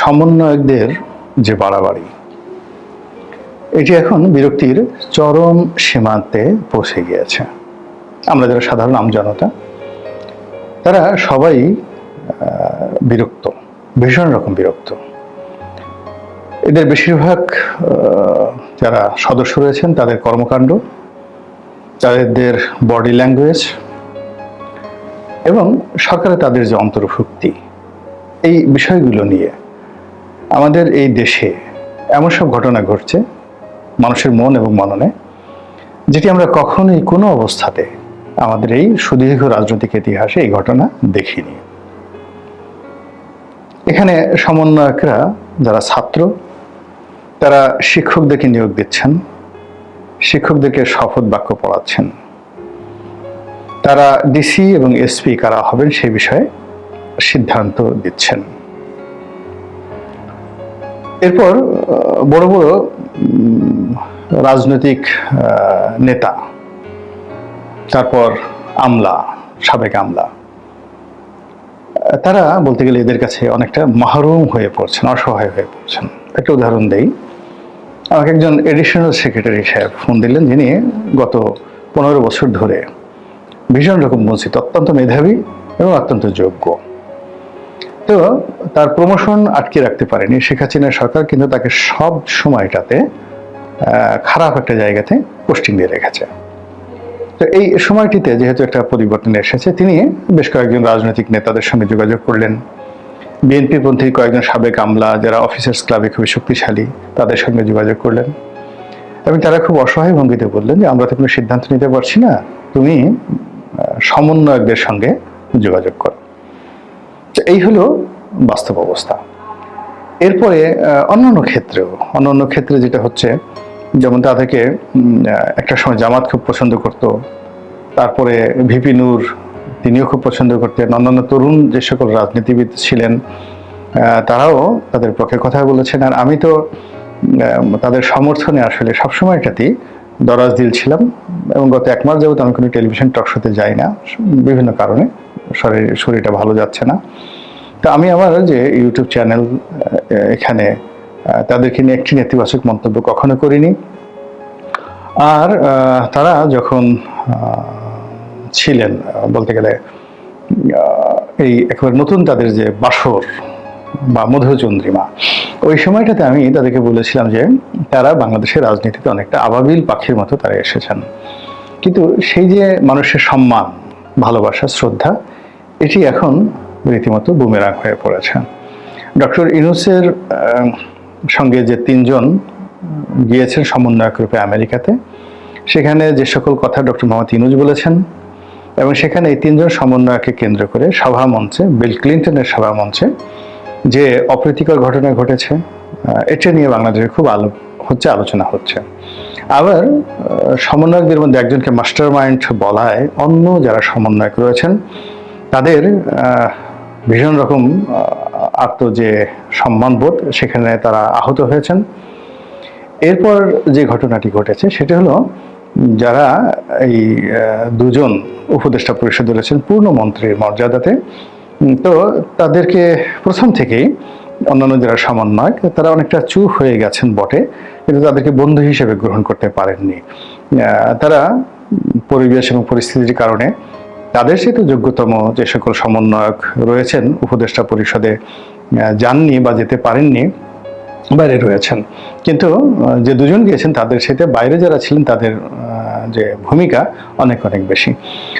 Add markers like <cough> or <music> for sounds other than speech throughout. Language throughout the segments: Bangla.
সমন্বয়কদের যে বাড়াবাড়ি, এটি এখন বিরক্তির চরম সীমান্তে পৌঁছে গিয়েছে। আমরা যারা সাধারণ আমজনতা তারা সবাই বিরক্ত, ভীষণ রকম বিরক্ত। এদের বেশিরভাগ যারা সদস্য রয়েছেন, তাদের কর্মকাণ্ড, তাদের বডি ল্যাঙ্গুয়েজ এবং সরকারে তাদের যে অন্তর্ভুক্তি, এই বিষয়গুলো নিয়ে আমাদের এই দেশে এমন সব ঘটনা ঘটছে, মানুষের মন এবং মননে, যেটি আমরা কখনোই কোনো অবস্থাতে আমাদের এই সুদীর্ঘ রাজনৈতিক ইতিহাসে এই ঘটনা দেখিনি। এখানে সমন্বয়করা যারা ছাত্র, তারা শিক্ষকদেরকে নিয়োগ দিচ্ছেন, শিক্ষকদেরকে শপথ বাক্য পড়াচ্ছেন। তারা ডিসি এবং এসপি কারা হবেন সেই বিষয়ে সিদ্ধান্ত দিচ্ছেন। এরপর বড় বড় রাজনৈতিক নেতা, তারপর আমলা, সাবেক আমলা, তারা বলতে গেলে এদের কাছে অনেকটা মাহরুম হয়ে পড়ছেন, অসহায় হয়ে পড়ছেন। একটা উদাহরণ দেই। আমাকে একজন এডিশনাল সেক্রেটারি সাহেব ফোন দিলেন, যিনি গত পনেরো বছর ধরে ভীষণ রকম বঞ্চিত, অত্যন্ত মেধাবী এবং অত্যন্ত যোগ্য। তো তার প্রমোশন আটকে রাখতে পারেনি শেখ হাসিনা সরকার, কিন্তু তাকে সব সময়টাতে খারাপ একটা জায়গাতে পোস্টিং দিয়ে রেখেছে। তো এই সময়টিতে যেহেতু একটা পরিবর্তন এসেছে, তিনি বেশ কয়েকজন রাজনৈতিক নেতাদের সঙ্গে যোগাযোগ করলেন। বিএনপি পন্থী কয়েকজন সাবেক আমলা যারা অফিসার্স ক্লাবে খুবই শক্তিশালী, তাদের সঙ্গে যোগাযোগ করলেন। এবং তারা খুব অসহায় ভঙ্গিতে বললেন যে, আমরা তো কোনো সিদ্ধান্ত নিতে পারছি না। তুমি সমন্বয়কদের সঙ্গে যোগাযোগ করো। তো এই হলো বাস্তব অবস্থা। এরপরে অন্যান্য ক্ষেত্রেও, অন্যান্য ক্ষেত্রে যেটা হচ্ছে, যেমন তাদেরকে একটা সময় জামাত খুব পছন্দ করত, তারপরে ভিপি নূর, তিনিও খুব পছন্দ করতেন, অন্যান্য তরুণ যে সকল রাজনীতিবিদ ছিলেন তারাও তাদের পক্ষে কথা বলেছেন। আর আমি তো তাদের সমর্থনে আসলে সবসময়টাতেই দরাজ দিল ছিলাম এবং গত এক মাস যাবত আমি কোনো টেলিভিশন টক শোতে যাই না, বিভিন্ন কারণে শরীর, শরীরটা ভালো যাচ্ছে না। তো আমি আমার যে ইউটিউব চ্যানেল এখানে তাদেরকে নিয়ে একটি নেতিবাচক মন্তব্য কখনো করিনি। আর তারা যখন ছিলেন, বলতে গেলে এই একবার নতুন তাদের যে বাসর বা মধুচন্দ্রিমা, ওই সময়টাতে আমি তাদেরকে বলেছিলাম যে তারা বাংলাদেশের রাজনীতিতে অনেকটা আবাবিল পাখির মতো তারা এসেছেন। কিন্তু সেই যে মানুষের সম্মান, ভালোবাসা, শ্রদ্ধা, এটি এখন রীতিমতো বুমেরাং হয়ে পড়েছে ডক্টর ইনুসের সঙ্গে যে তিনজন গিয়েছেন সমন্বয়ক রূপে আমেরিকাতে, সেখানে যে সকল কথা ডক্টর মোহাম্মদ ইনুজ বলেছেন এবং সেখানে এই তিনজন সমন্বয়কে কেন্দ্র করে সভা মঞ্চে, বিল ক্লিন্টনের সভা মঞ্চে যে অপ্রীতিকর ঘটনা ঘটেছে এটা নিয়ে বাংলাদেশে খুব আলো, হচ্ছে, আলোচনা হচ্ছে। আবার সমন্বয়কদের মধ্যে একজনকে মাস্টার মাইন্ড বলায় অন্য যারা সমন্বয়ক রয়েছেন, তাদের ভীষণ রকম আত্ম যে সম্মানবোধ, সেখানে তারা আহত হয়েছেন। এরপর যে ঘটনাটি ঘটেছে, সেটা হলো যারা এই দুজন উপদেষ্টা পরিষদে রয়েছেন পূর্ণ মন্ত্রীর মর্যাদাতে তো তাদেরকে প্রথম থেকেই অন্যান্য যারা সমন্বয়ক, তারা অনেকটা চুপ হয়ে গেছেন বটে, কিন্তু তাদেরকে বন্ধু হিসেবে গ্রহণ করতে পারেননি। তারা পরিবেশ এবং পরিস্থিতির কারণে তাদের সাথে যোগ্যতম যে সকল সমন্বয়ক রয়েছেন, উপদেষ্টা পরিষদে যাননি বা যেতে পারেননি, বাইরে রয়েছেন। কিন্তু যে দুজন গিয়েছেন তাদের সাথে বাইরে যারা ছিলেন তাদের যে ভূমিকা অনেক অনেক বেশি।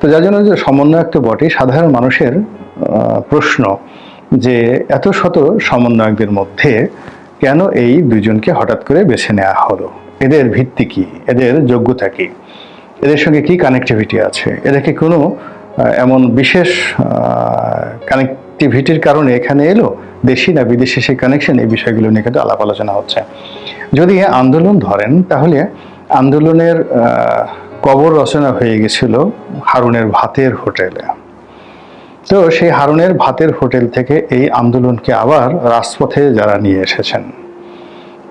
তো যার জন্য যে সমন্বয়ক তো বটেই, সাধারণ মানুষের প্রশ্ন যে এত শত সমন্বয়কদের মধ্যে কেন এই দুজনকে হঠাৎ করে বেছে নেওয়া হলো? এদের ভিত্তি কি? এদের যোগ্যতা কি? এদের সঙ্গে কি কানেক্টিভিটি আছে? এদেরকে কোনো এমন বিশেষ কানেক্টিভিটির কারণে এখানে এলো, দেশি না বিদেশি সেই কানেকশন এই বিষয়গুলো নিয়ে কিন্তু আলাপ আলোচনা হচ্ছে। যদি আন্দোলন ধরেন, তাহলে আন্দোলনের কবর রচনা হয়ে গেছিল হারুনের ভাতের হোটেলে। তো সেই হারুনের ভাতের হোটেল থেকে এই আন্দোলনকে আবার রাজপথে যারা নিয়ে এসেছেন,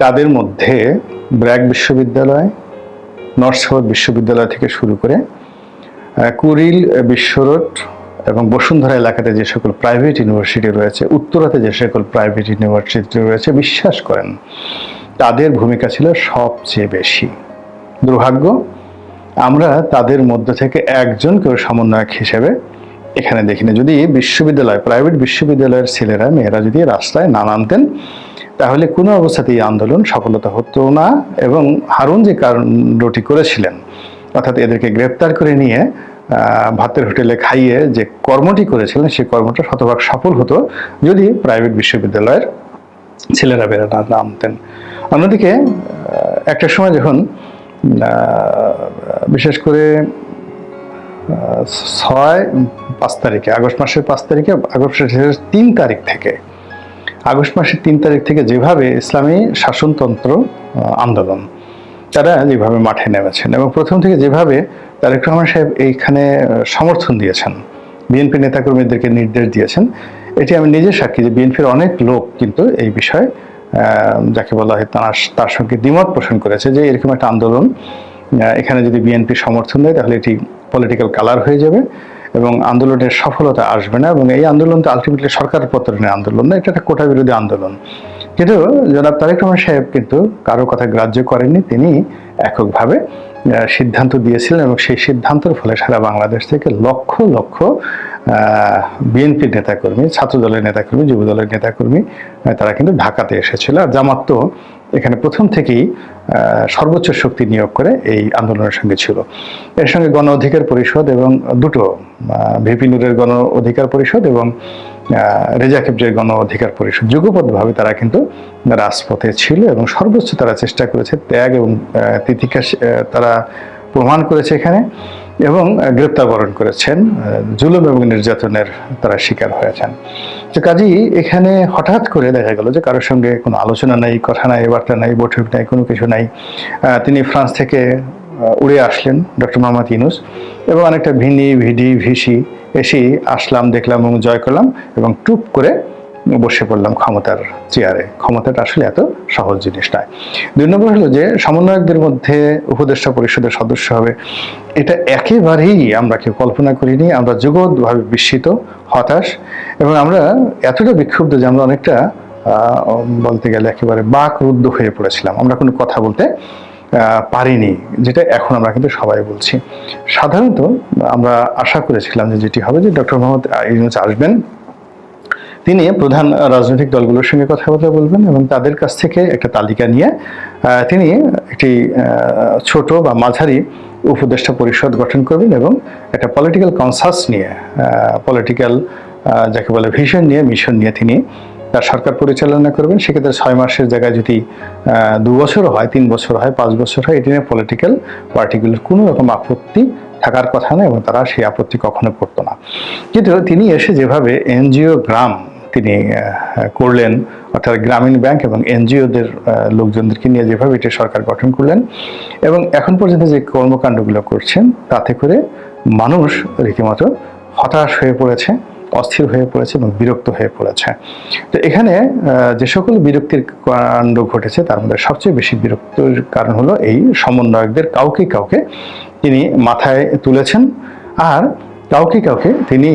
তাদের মধ্যে ব্র্যাক বিশ্ববিদ্যালয়, নর্থ বিশ্ববিদ্যালয় থেকে শুরু করে কুড়িল, বিশ্বরোড এবং বসুন্ধরা এলাকাতে যে সকল প্রাইভেট ইউনিভার্সিটি রয়েছে, উত্তরাতে যে সকল প্রাইভেট ইউনিভার্সিটি রয়েছে, বিশ্বাস করেন, তাদের ভূমিকা ছিল সবচেয়ে বেশি। দুর্ভাগ্য, আমরা তাদের মধ্যে থেকে একজনকেও সমন্বয়ক হিসেবে এখানে দেখিনি। যদি বিশ্ববিদ্যালয় প্রাইভেট বিশ্ববিদ্যালয়ের ছেলেরা, মেয়েরা যদি রাস্তায় না নামতেন, তাহলে কোনো অবস্থাতেই আন্দোলন সফলতা হতো না এবং হারুন যে কাণ্ডটি করেছিলেন অর্থাৎ এদেরকে গ্রেপ্তার করে নিয়ে ভাতের হোটেলে খাইয়ে যে কর্মটি করেছিলেন, সেই কর্মটা শতভাগ সফল হতো যদি প্রাইভেট বিশ্ববিদ্যালয়ের ছেলেরা বেরো না নামতেন। অন্যদিকে একটা সময় যখন বিশেষ করে ছয় পাঁচ তারিখে, আগস্ট মাসের পাঁচ তারিখে, আগস্ট মাসের তিন তারিখ থেকে, আগস্ট মাসের তিন তারিখ থেকে যেভাবে ইসলামী শাসনতন্ত্র আন্দোলন তারা যেভাবে মাঠে নেমেছেন এবং প্রথম থেকে যেভাবে তারেক রহমান সাহেব এইখানে সমর্থন দিয়েছেন, বিএনপি নেতাকর্মীদেরকে নির্দেশ দিয়েছেন, এটি আমি নিজে সাক্ষী যে বিএনপির অনেক লোক কিন্তু এই বিষয়ে যাকে বলা হয় তার তার সঙ্গে দ্বিমত পোষণ করেছে যে এরকম একটা আন্দোলন এখানে যদি বিএনপি সমর্থন দেয় তাহলে এটি পলিটিক্যাল কালার হয়ে যাবে এবং আন্দোলনের সফলতা আসবে না এবং এই আন্দোলন তো আলটিমেটলি সরকার পতনের আন্দোলন না, এটা একটা কোটা বিরোধী আন্দোলন। কিন্তু জনাব তারেক রহমান সাহেব কিন্তু কারও কথা গ্রাহ্য করেননি। তিনি এককভাবে সিদ্ধান্ত দিয়েছিলেন এবং সেই সিদ্ধান্তের ফলে সারা বাংলাদেশ থেকে লক্ষ লক্ষ বিএনপির নেতাকর্মী ছাত্র দলের নেতাকর্মী যুব দলের নেতাকর্মী তারা কিন্তু ঢাকাতে এসেছিল। আর জামাত তো এখানে প্রথম থেকেই সর্বোচ্চ শক্তি নিয়োগ করে এই আন্দোলনের সঙ্গে ছিল। এর সঙ্গে গণ অধিকার পরিষদ এবং দুটো ভিপি নুরের গণ অধিকার পরিষদ এবং রেজা গণ অধিকার পরিষদ। যুগপথভাবে তারা কিন্তু রাজপথে ছিল এবং সর্বোচ্চ তারা চেষ্টা করেছে ত্যাগ এবং আহ, তারা প্রমাণ করেছে এখানে এবং আহ, গ্রেপ্তার বরণ করেছেন। জুলুম এবং নির্যাতনের তারা শিকার হয়েছেন। তো কাজেই এখানে হঠাৎ করে দেখা গেল যে কারোর সঙ্গে কোনো আলোচনা নাই কথা নাই বার্তা নাই বৈঠক নাই কোনো কিছু নাই। তিনি ফ্রান্স থেকে উড়ে আসলেন ডক্টর মোহাম্মদ ইনুস এবং অনেকটা ভিনি ভিডি ভিসি এসেই আসলাম, দেখলাম এবং জয় করলাম এবং টুপ করে বসে পড়লাম ক্ষমতার চেয়ারে। ক্ষমতাটা আসলে এত সহজ জিনিস নয়। দুই নম্বর হলো যে সমন্বয়কদের মধ্যে উপদেষ্টা পরিষদের সদস্য হবে, এটা একেবারেই আমরা কেউ কল্পনা করিনি। আমরা জগৎভাবে বিস্মিত, হতাশ এবং আমরা এতটা বিক্ষুব্ধ যে আমরা অনেকটা বলতে গেলে একেবারে বাক রুদ্ধ হয়ে পড়েছিলাম। আমরা কোনো কথা বলতে পারিনি, যেটা এখন আমরা কিন্তু সবাই বলছি। সাধারণত আমরা আশা করেছিলাম যে যেটি হবে যে ডক্টর মোহাম্মদ ইউনুস আসবেন। তিনি প্রধান রাজনৈতিক দলগুলোর সঙ্গে কথাবার্তা বলবেন এবং তাদের কাছ থেকে একটা তালিকা নিয়ে তিনি একটি ছোট বা মাঝারি উপদেষ্টা পরিষদ গঠন করবেন এবং একটা পলিটিক্যাল কনসাস নিয়ে পলিটিক্যাল যাকে বলে ভিশন নিয়ে মিশন নিয়ে তিনি তার সরকার পরিচালনা করবেন, সেক্ষেত্রে ছয় মাসের জায়গায় যদি দু বছর হয়, তিন বছর হয়, পাঁচ বছর হয়, এটি নিয়ে পলিটিক্যাল পার্টিগুলোর কোনো রকম আপত্তি থাকার কথা না এবং তারা সেই আপত্তি কখনো করতো না। কিন্তু তিনি এসে যেভাবে এনজিও গ্রাম তিনি করলেন, অর্থাৎ গ্রামীণ ব্যাংক এবং এনজিওদের লোকজনদেরকে নিয়ে যেভাবে এটি সরকার গঠন করলেন এবং এখন পর্যন্ত যে কর্মকাণ্ডগুলো করছেন, তাতে করে মানুষ রীতিমতো হতাশ হয়ে পড়েছে। অস্থির হয়ে পড়েছে এবং বিরক্ত হয়ে পড়েছে। তো এখানে যে সকল বিরক্তির কাণ্ড ঘটেছে, তার মধ্যে সবচেয়ে বেশি বিরক্তির কারণ হলো এই সমন্বয়কদের কাউকে কাউকে তিনি মাথায় তুলেছেন। আর কাউকে কাউকে তিনি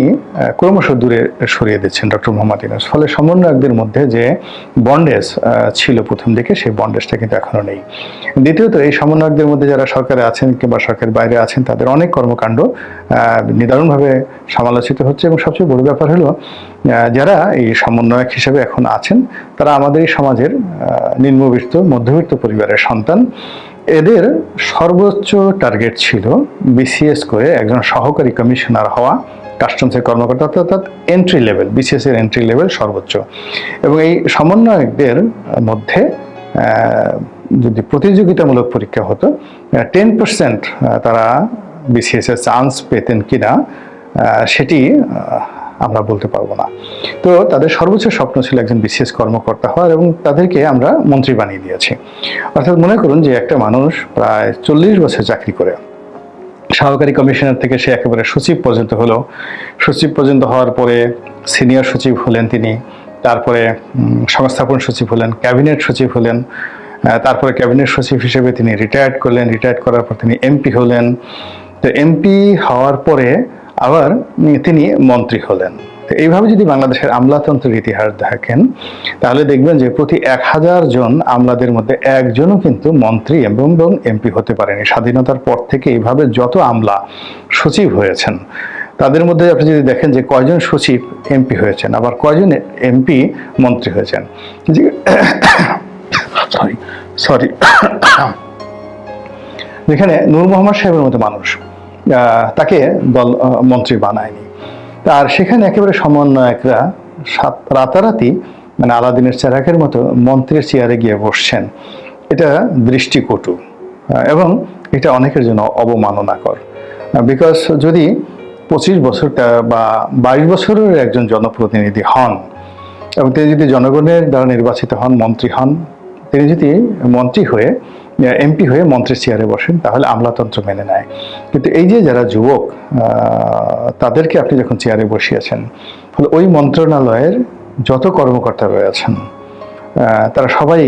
ক্রমশ দূরে সরিয়ে দিচ্ছেন ডক্টর মোহাম্মদ ইউনুস। ফলে সমন্বয়কদের মধ্যে যে বন্ডেজ ছিল প্রথম দিকে, সেই বন্ডেজটা কিন্তু এখনও নেই। দ্বিতীয়ত, এই সমন্বয়কদের মধ্যে যারা সরকারে আছেন কিংবা সরকারের বাইরে আছেন, তাদের অনেক কর্মকাণ্ড নিদারুণভাবে সমালোচিত হচ্ছে এবং সবচেয়ে বড় ব্যাপার হলো যারা এই সমন্বয়ক হিসেবে এখন আছেন, তারা আমাদের এই সমাজের নিম্নবিত্ত, মধ্যবিত্ত পরিবারের সন্তান। এদের সর্বোচ্চ টার্গেট ছিল বিসিএস করে একজন সহকারী কমিশনার হওয়া কাস্টমসের কর্মকর্তা, অর্থাৎ এন্ট্রি লেভেল বিসিএস এর এন্ট্রি লেভেল সর্বোচ্চ। এবং এই সমন্বয়কদের মধ্যে যদি প্রতিযোগিতামূলক পরীক্ষা হতো টেন পার্সেন্ট তারা বিসিএস এর চান্স পেতেন কিনা সেটি আমরা বলতে পারব না। তো তাদের সর্বোচ্চ স্বপ্ন ছিল একজন বিশেষ কর্মকর্তা হওয়ার এবং তাদেরকে আমরা মন্ত্রী বানিয়ে দিয়েছি। অর্থাৎ মনে করুন যে একটা মানুষ প্রায় চল্লিশ বছর চাকরি করে। সহকারী কমিশনার থেকে সে একেবারে সচিব পর্যন্ত হলো। সচিব পর্যন্ত হওয়ার পরে সিনিয়র সচিব হলেন তিনি, তারপরে সংস্থাপন সচিব হলেন, ক্যাবিনেট সচিব হলেন তারপরে ক্যাবিনেট সচিব হিসেবে তিনি রিটায়ার্ড করলেন। রিটায়ার্ড করার পর তিনি এমপি হলেন। তো এমপি হওয়ার পরে আবার তিনি মন্ত্রী হলেন। তো এইভাবে যদি বাংলাদেশের আমলাতন্ত্রের ইতিহাস দেখেন, তাহলে দেখবেন যে প্রতি এক হাজার জন আমলাদের মধ্যে একজনও কিন্তু মন্ত্রী এবং এমপি হতে পারেনি। স্বাধীনতার পর থেকে এইভাবে যত আমলা সচিব হয়েছেন, তাদের মধ্যে আপনি যদি দেখেন যে কয়জন সচিব এমপি হয়েছেন, আবার কয়জন এমপি মন্ত্রী হয়েছেন সরি সরি <coughs> <coughs> যেখানে নূর মোহাম্মদ সাহেবের মতো মানুষ তাকে দল মন্ত্রী বানায়নি। আর সেখানে একেবারে সমন্বয়করা সাত, রাতারাতি মানে আলাদিনের চেরাকের মতো মন্ত্রীর চেয়ারে গিয়ে বসছেন। এটা দৃষ্টিকটু এবং এটা অনেকের জন্য অবমাননাকর। বিকজ যদি পঁচিশ বছর বা বাইশ বছরের একজন জনপ্রতিনিধি হন, এবং তিনি যদি জনগণের দ্বারা নির্বাচিত হন, মন্ত্রী হন, তিনি যদি মন্ত্রী হয়ে এমপি হয়ে মন্ত্রী চেয়ারে বসেন, তাহলে আমলাতন্ত্র মেনে নেয়। কিন্তু এই যে যারা যুবক তাদেরকে আপনি যখন চেয়ারে বসিয়েছেন ফলে ওই মন্ত্রণালয়ের যত কর্মকর্তা রয়েছেন তারা সবাই